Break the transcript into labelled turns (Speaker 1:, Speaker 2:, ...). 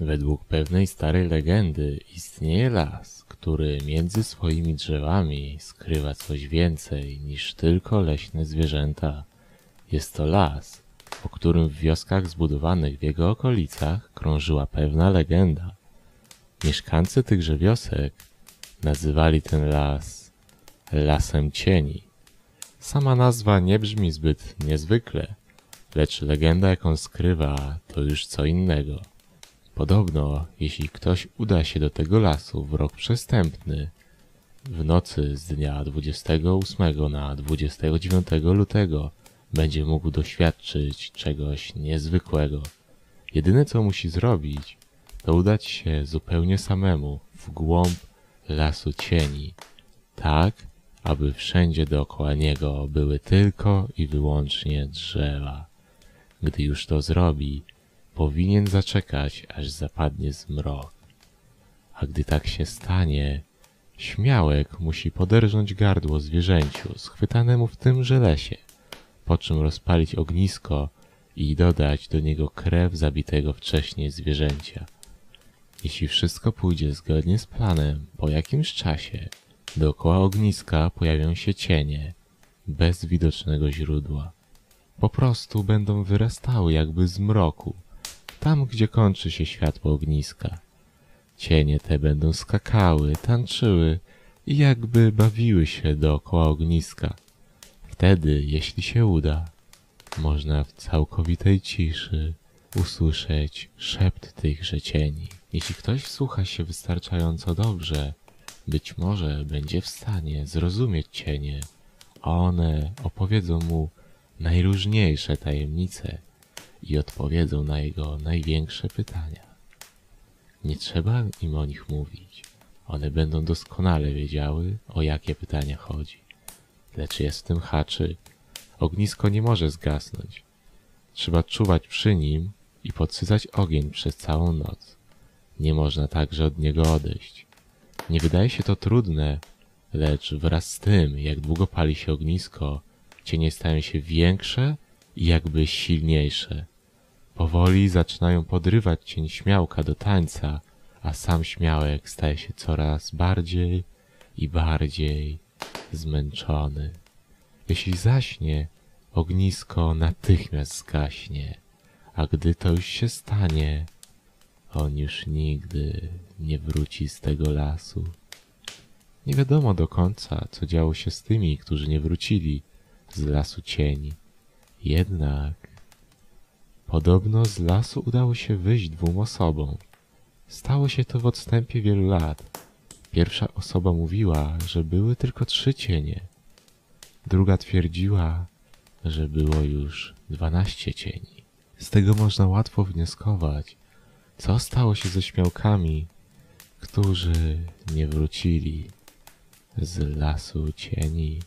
Speaker 1: Według pewnej starej legendy istnieje las, który między swoimi drzewami skrywa coś więcej niż tylko leśne zwierzęta. Jest to las, o którym w wioskach zbudowanych w jego okolicach krążyła pewna legenda. Mieszkańcy tychże wiosek nazywali ten las Lasem Cieni. Sama nazwa nie brzmi zbyt niezwykle, lecz legenda, jaką skrywa, to już co innego. Podobno, jeśli ktoś uda się do tego lasu w rok przestępny, w nocy z dnia 28 na 29 lutego będzie mógł doświadczyć czegoś niezwykłego. Jedyne co musi zrobić, to udać się zupełnie samemu w głąb lasu cieni, tak aby wszędzie dookoła niego były tylko i wyłącznie drzewa. Gdy już to zrobi, powinien zaczekać, aż zapadnie zmrok. A gdy tak się stanie, śmiałek musi poderżnąć gardło zwierzęciu schwytanemu w tymże lesie, po czym rozpalić ognisko i dodać do niego krew zabitego wcześniej zwierzęcia. Jeśli wszystko pójdzie zgodnie z planem, po jakimś czasie dookoła ogniska pojawią się cienie, bez widocznego źródła. Po prostu będą wyrastały jakby z mroku, tam gdzie kończy się światło ogniska. Cienie te będą skakały, tańczyły i jakby bawiły się dookoła ogniska. Wtedy, jeśli się uda, można w całkowitej ciszy usłyszeć szept tychże cieni. Jeśli ktoś słucha się wystarczająco dobrze, być może będzie w stanie zrozumieć cienie. One opowiedzą mu najróżniejsze tajemnice i odpowiedzą na jego największe pytania. Nie trzeba im o nich mówić. One będą doskonale wiedziały, o jakie pytania chodzi. Lecz jest w tym haczyk. Ognisko nie może zgasnąć. Trzeba czuwać przy nim i podsycać ogień przez całą noc. Nie można także od niego odejść. Nie wydaje się to trudne, lecz wraz z tym, jak długo pali się ognisko, cienie stają się większe i jakby silniejsze. Powoli zaczynają podrywać cień śmiałka do tańca, a sam śmiałek staje się coraz bardziej i bardziej zmęczony. Jeśli zaśnie, ognisko natychmiast zgaśnie, a gdy to już się stanie, on już nigdy nie wróci z tego lasu. Nie wiadomo do końca, co działo się z tymi, którzy nie wrócili z lasu cieni. Jednak podobno z lasu udało się wyjść dwóm osobom. Stało się to w odstępie wielu lat. Pierwsza osoba mówiła, że były tylko trzy cienie. Druga twierdziła, że było już dwanaście cieni. Z tego można łatwo wnioskować, co stało się ze śmiałkami, którzy nie wrócili z lasu cieni.